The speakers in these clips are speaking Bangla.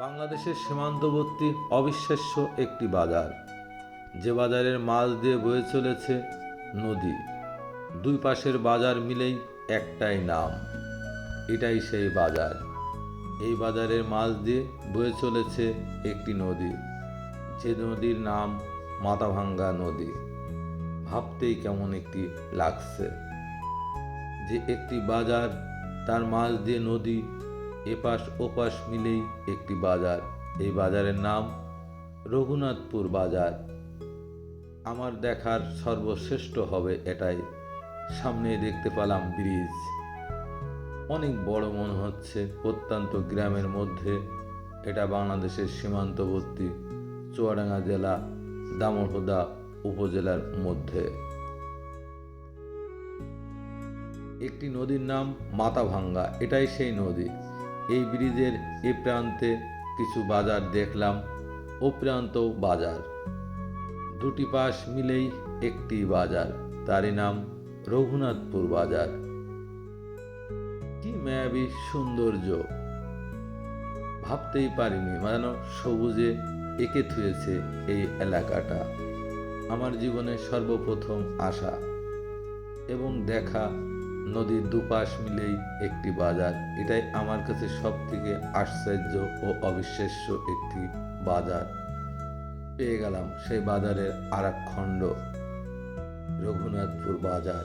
বাংলাদেশের সীমান্তবর্তী অবিশ্বাস্য একটি বাজার। যে বাজারের মাছ দিয়ে বয়ে চলেছে নদী। দুই পাশের বাজার মিলেই একটাই নাম। এটাই সেই বাজার। এই বাজারের মাছ দিয়ে বয়ে চলেছে একটি নদী। যে নদীর নাম মাথাভাঙ্গা নদী। ভাবতেই কেমন একটি লাগছে। যে একটি বাজার, তার মাছ দিয়ে নদী এপাশ ওপাশ মিলেই একটি বাজার। এই বাজারের নাম রঘুনাথপুর বাজার। আমার দেখার সর্বশ্রেষ্ঠ হবে এটাই। সামনে দেখতে পেলাম ব্রিজ। অনেক বড় মনে হচ্ছে প্রত্যন্ত গ্রামের মধ্যে। এটা বাংলাদেশের সীমান্তবর্তী চুয়াডাঙ্গা জেলা দামোহদা উপজেলার মধ্যে। একটি নদীর নাম মাথাভাঙ্গা। এটাই সেই নদী। এই ব্রিজের এ প্রান্তে কিছু বাজার দেখলাম, ও প্রান্তও বাজার। দুটি পাশ মিলেই একটি বাজার, তারই নাম রঘুনাথপুর বাজার। কি মায়াবী সৌন্দর্য? ভাবতেই পারিনি মানে সবুজে এঁকে থুয়েছে এই এলাকাটা। আমার জীবনে সর্বপ্রথম আসা এবং দেখা নদীর দুপাশ মিলেই একটি বাজার। এটাই আমার কাছে সব থেকে আশ্চর্য ও অবিশ্বাস্য একটি বাজার। পেয়ে গেলাম সেই বাজারের আর এক খণ্ড রঘুনাথপুর বাজার।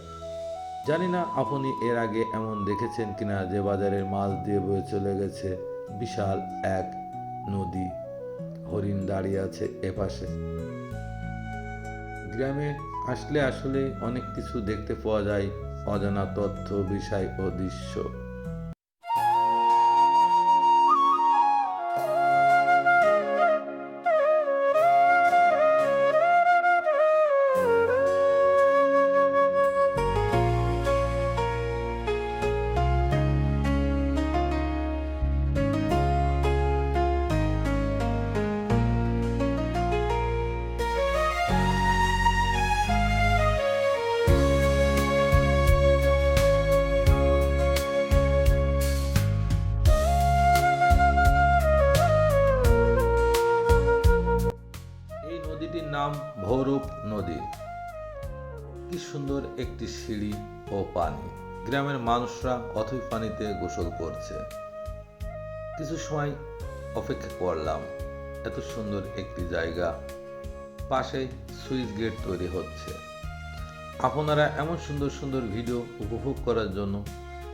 জানি না আপনি এর আগে এমন দেখেছেন কিনা যে বাজারের মাছ দিয়ে বয়ে চলে গেছে বিশাল এক নদী। হরিণ দাঁড়িয়ে আছে এপাশে। গ্রামে আসলে আসলে অনেক কিছু দেখতে পাওয়া যায়। অজানা তথ্য বিষয় ও দৃশ্য। নাম ভৌরব নদী। কি সুন্দর একটি সিঁড়ি ও পানি। গ্রামের মানুষরা অথই পানিতে গোসল করছে। কিছু সময় অপেক্ষা করলাম। এত সুন্দর একটি জায়গা। পাশে সুইচ গেট তৈরি হচ্ছে। আপনারা এমন সুন্দর সুন্দর ভিডিও উপভোগ করার জন্য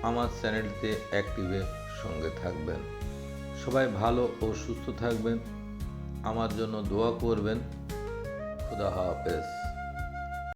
আমার চ্যানেলটিতে অ্যাক্টিভে সঙ্গে থাকবেন। সবাই ভালো ও সুস্থ থাকবেন। আমার জন্য দোয়া করবেন। খুদা হাফেজ